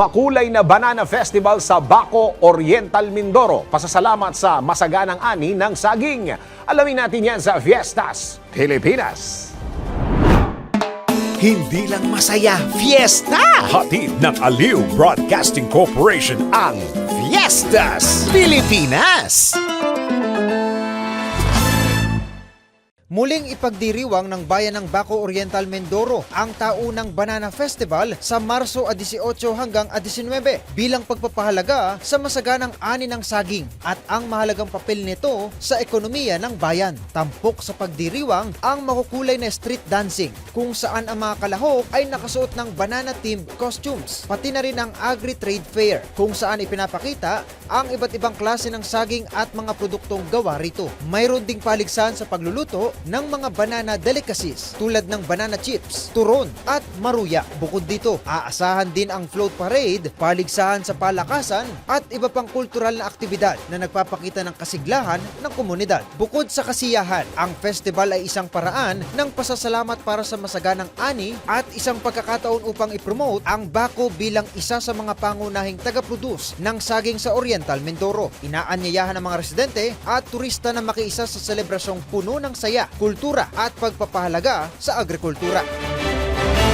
Makulay na Banana Festival sa Baco, Oriental, Mindoro. Pasasalamat sa masaganang ani ng saging. Alamin natin yan sa Fiestas, Pilipinas. Hindi lang masaya, fiesta! Hatid ng Aliw Broadcasting Corporation ang Fiestas! Pilipinas! Muling ipagdiriwang ng bayan ng Baco Oriental Mindoro ang taunang Banana Festival sa Marso 18 hanggang 19 bilang pagpapahalaga sa masaganang ani ng saging at ang mahalagang papel nito sa ekonomiya ng bayan. Tampok sa pagdiriwang ang makukulay na street dancing kung saan ang mga kalahok ay nakasuot ng banana themed costumes pati na rin ang agri-trade fair kung saan ipinapakita ang iba't ibang klase ng saging at mga produktong gawa rito. Mayroon ding paligsahan sa pagluluto ng mga banana delicacies tulad ng banana chips, turon at maruya. Bukod dito, aasahan din ang float parade, paligsahan sa palakasan at iba pang kultural na aktibidad na nagpapakita ng kasiglahan ng komunidad. Bukod sa kasiyahan, ang festival ay isang paraan ng pasasalamat para sa masaganang ani at isang pagkakataon upang ipromote ang Baco bilang isa sa mga pangunahing taga-produce ng saging sa Oriental Mindoro. Inaanyayahan ng mga residente at turista na makiisa sa selebrasyong puno ng saya, kultura at pagpapahalaga sa agrikultura.